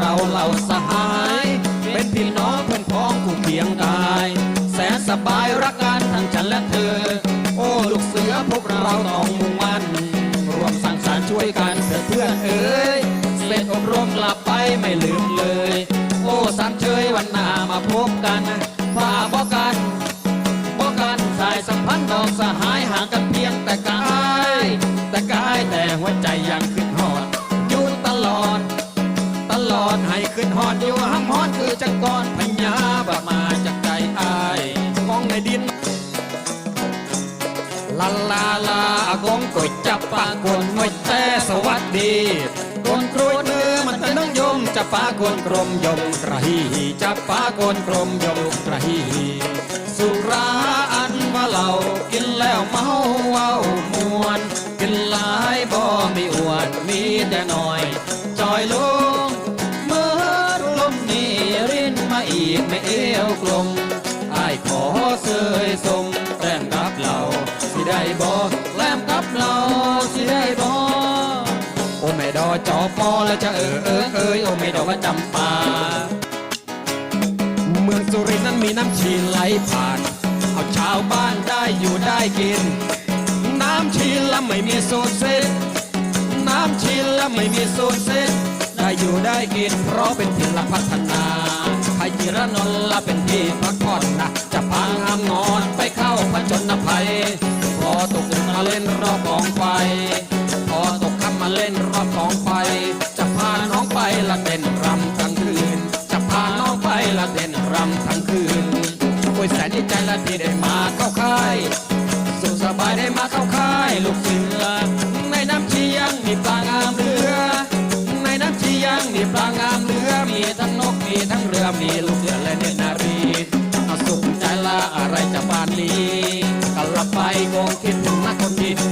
เราเหล่าสหาย เป็นพี่น้องเพื่อนพ้องคู่เคียงกาย แสนสบายรักกันทั้งฉันและเธอ โอ้ลูกเสือพวกเราต้องมุ่งมั่นรวมสร้งสารช่วยกันเถอเพื่อนเอ๋ยเสร็จอบรมกลับไปไม่ลืมเลย โอ้สังเชยวันหน้ามาพบกันฝ่าบอกกันบอกกันสายสัมพันธ์นอกสหายห่างกันเพียงแต่กาย แต่กายแต่หัวใจยังคือ อดให้ขึ้นหอดอยู่ห้ำฮอดคือจังกรพญาบามาจากใจอายมองในดินลาลาลากงก๋วยจับปากคนงวยแต่สวัสดีกนกรวยเนื้อมันแต่น้องยมจะปากนกรมยมกระหีจะปากนกรมยมกระหีสุราอันว่าเรากินแล้วเมาเว้ามวนกินหลายบ่มีอวดมีแต่น้อยจอยล กไม่เอวกลมไอ้ขอเสยสมแต้มกับเราสิได้บ่แต้มกับเราสิได้บ่โอ้แม่ดอจอปอแล้วจะเออเออเอยโอ้แม่ดอกว่าจำปาเมืองสุรินทร์นั้นมีน้ำชีไหลผ่าน เอาชาวบ้านได้อยู่ได้กิน น้ำชีละไม่มีสูตรเส้นน้ำชีละไม่มีสูตรเส้นได้ อยู่ได้กิน เพราะเป็นถิ่นละพัฒนาใครจีระนนท์ละเป็นที่พักผ่อนนะจะพางามงอนไปเข้าผจญภัย พอตกดึกมาเล่นรอบกองไฟ พอตกค่ำมาเล่นรอบกองไฟ จะพาน้องไปละเต้นรำทั้งคืน จะพาน้องไปละเต้นรำทั้งคืนโอ้ยแสนดีใจละที่ได้มาเข้าค่า ลาอะไรจะปานนี้กลับไปคงคิดถึงนักคนดี